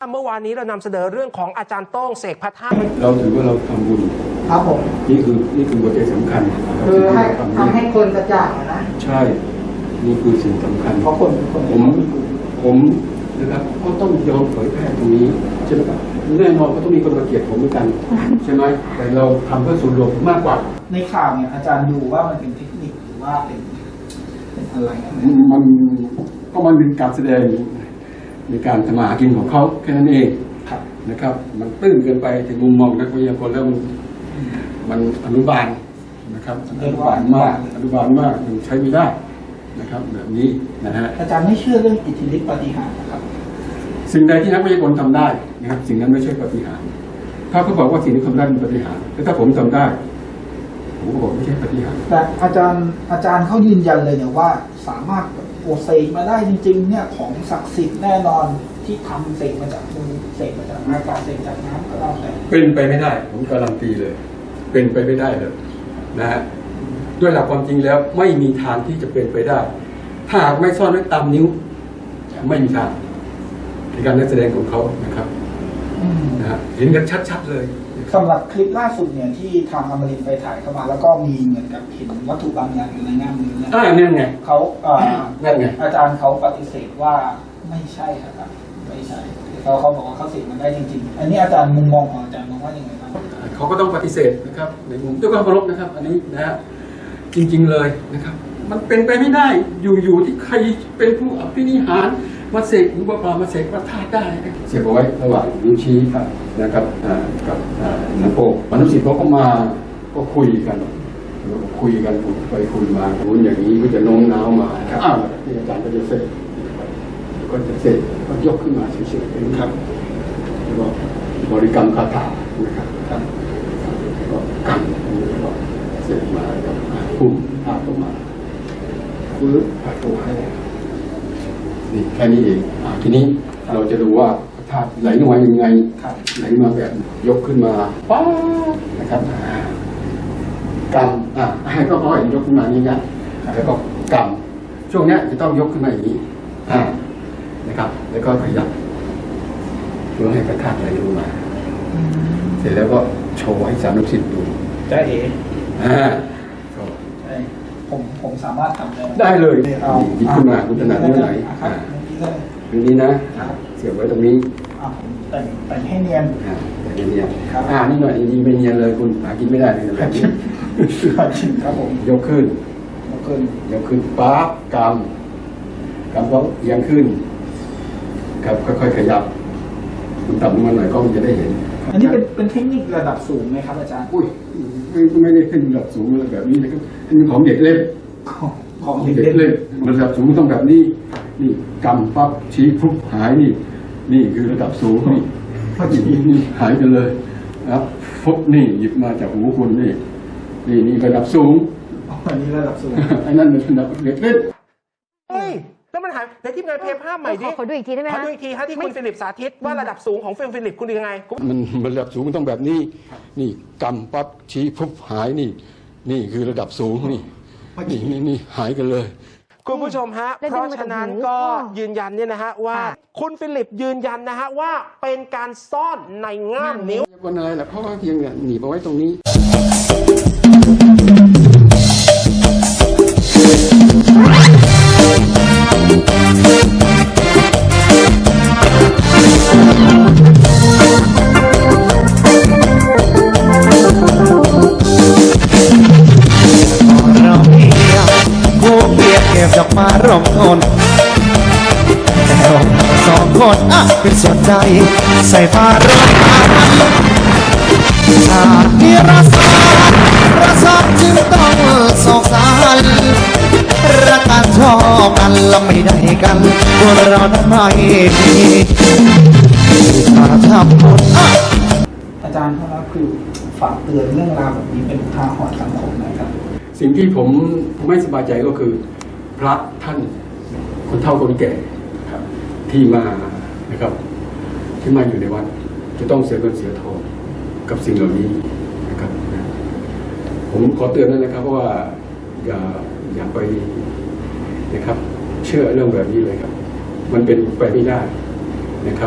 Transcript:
เมื่อวานนี้เรานำเสนอเรื่องของอาจารย์โต้งเสกพระธาตุเราถือว่าเราทำบุญครับผม นี่คือนี่คือหัวใจสำคัญนะครับคือให้สิ่งทำให้คนกระจ่างอะนะใช่ นี่คือสิ่งสำคัญ เพราะคนคนผมผมนะครับก็ต้องยอมเผยแพร่ตรงนี้ใช่ไหมครับแน่นอนก็ต้องมีคนมาเกลียดผมเหมือนกัน ใช่ไหมแต่เราทำเพื่อส่วนรวมมากกว่า ในข่าวเนี่ยอาจารย์ดูว่ามันเป็นเทคนิคหรือว่าเป็นเป็นอะไรอะมันก็มันเป็นการแสดง ในการทำมาหากินของเขาแค่นั้นเองครับนะครับ มันตื้นเกินไปถึงมุมมองนักวิทยากรแล้วมันมันอนุบาลนะครับอนุบาลมากอนุบาลมากมันใช้ไม่ได้นะครับ แบบนี้นะฮะอาจารย์ไม่เชื่อเรื่องอิทธิฤทธิปาฏิหาริย์นะครับ สิ่งใดที่นักวิทยากรทำได้นะครับ สิ่งนั้นไม่ใช่ปฏิหารย์ถ้าเขาบอกว่าสิ่งที่ทำได้เป็นปฏิหารย์แต่ถ้าผมทำได้ผมก็บอกไม่ใช่ปฏิหารย์แต่อาจารย์อาจารย์เขายืนยันเลยเนี่ยว่าสามารถ โอเสกมาได้จริงๆเนี่ยของศักดิ์สิทธิ์แน่นอนที่ทำเสกมาจากมือเสกมาจากอากาศเสกจากน้ำก็แล้วแต่เป็นไปไม่ได้ ผมการันตีเลย เป็นไปไม่ได้เลยนะฮะด้วยหลักความจริงแล้วไม่มีทางที่จะเป็นไปได้ ถ้าหากไม่ซ่อนไว้ตามนิ้ว ไม่มีทางในการนักแสดงของเขานะครับ นะฮะเห็นกันชัดๆเลยสำหรับคลิปล่าสุดเนี่ยที่ทางอมรินทร์ไปถ่ายเข้ามา แล้วก็มีเหมือนกับเห็นวัตถุบางอย่างอยู่ในง่ามนิ้วเนี่ยอ่านั่นไงเขาเอ่อนั่นไงอาจารย์เขาปฏิเสธว่าไม่ใช่ครับไม่ใช่เขาเขาบอกว่าเขาเสกมันได้จริงๆ อันนี้อาจารย์มุมมองของอาจารย์มองว่ายังไงบ้างเขาก็ต้องปฏิเสธนะครับในมุมด้วยความเคารพนะครับ อันนี้นะฮะจริง ๆเลยนะครับ มันเป็นไปไม่ได้อยู่ๆที่ใครเป็นผู้อภินิหาร มาเสกหรือว่าปลามาเสกพระธาตุได้นะเสียบเอาไว้ระหว่างนิ้วชี้นะครับอ่ากับอ่านิ้วโป้งมนุษย์ศิษย์เขาก็มาก็คุยกันแล้วก็คุยกันไปคุยมาคุยอย่างนี้ก็จะโน้มน้าวมาอ้าวที่อาจารย์ก็จะเสกก็จะเสกก็ยกขึ้นมาเฉยๆเป็นครับแล้วก็บริกรรมคาถานะครับครับก็กันแล้วก็เสร็จมาก็พุ่มภาพออกมาฟื้นปัดตัวให้ นี่แค่นี้เองอ่าทีนี้เราจะดูว่าพระธาตุไหลลงมายังไงครับไหลมาแบบยกขึ้นมาป๊าบนะครับอ่ากำอ่าให้ก็ค่อยๆยกขึ้นมานี้นะแล้วก็กำช่วงเนี้ยจะต้องยกขึ้นมาอย่างนี้อ่านะครับ แล้วก็ขยับเพื่อให้พระธาตุไหลลงมา เสร็จแล้วก็โชว์ให้สานุสิทธิ์ดูจ้าเอ๋อ่าก็ใช่ ผมผมสามารถทำได้หมได้เลยเอาหยิบขึ้นมาคุณถนัดนิ้วไหนอะครับเมื่อกี้เลยตรงนี้นะอ่าเสียบไว้ตรงนี้อะผมแต่งแต่งให้เนียนอ่าแต่เนียนครับๆอ่านี่หน่อยยิงไปเนียนเลยคุณหากินไม่ได้เลยนะแบบนี้จริงครับผมยกขึ้นแล้วก็ยกขึ้นปั๊บกำกำก็เอียงขึ้นครับค่อยๆขยับคุณต่ำลงมาหน่อยก็จะได้เห็น อันนี้เป็นเป็นเทคนิคระดับสูงไหมครับอาจารย์อุ้ย ไม่ไม่ได้ขึ้นระดับสูงอะไรแบบนี้นะครับอันนี้ของเด็กเล่นของของเด็เด็กกเล่เล่นนระดับสูงต้องแบบนี้ นี่กำปั๊บชี้ปุ๊บหายนี่ นี่คือระดับสูงนี่นี่นี่หายไปเลยนะครับฟุบนี่หยิบมาจากหูคุณนี่นี่นี่ระดับสูงอันนี้ระดับสูงไอ้นั่นเป็นระดับเด็กเล่น เฮ้ยแล้วมันหายในทีมงานเพย์ภาพใหม่ดิขอขอดูอีกทีได้ไหมขอคะดูอีกทีฮะที่คุณฟิลิปสาธิตว่าระดับสูงของฟิล์มฟิลิปคุณดูยังไง มันมันระดับสูงมันต้องแบบนี้ นี่กำปั๊บชี้ปุ๊บหายนี่ นี่คือระดับสูงนี่นี่นี่นี่หายกันเลย คุณผู้ชมฮะแล้วเพดึงราะมาจากฉะนั้นหูก็อ๋อยืนยันเนี่ยนะฮะว่าค่ะคุณฟิลิปยืนยันนะฮะว่าเป็นการซ่อนในง่ามนิ้วคนอะไรล่ะเพราะว่าเพียงเนี่ยหนีบเอาไว้ตรงนี้ สองคนอะเป็นส่วนใจ ใส่ผ้าร่มอาชาติที่รักษารักษาจึงต้องสงสารรักกันชอบกันแล้วไม่ได้กันพวกเราทำไมดีมาทำบุญอะอาจารย์เท่านั้นคือฝากเตือนเรื่องราวแบบนี้เป็นอุทาหรณ์สังคมนะครับ สิ่งที่ผมไม่สบายใจก็คือ พระท่านคนเฒ่าคนแก่ครับ ที่มานะครับ ที่มาอยู่ในวัดจะต้องเสียเงินเสียทองกับสิ่งเหล่านี้นะครับผมขอเตือนด้วยนะครับเพราะว่าอย่าอย่าไปนะครับ เชื่อเรื่องแบบนี้เลยครับ มันเป็นไปไม่ได้นะครับ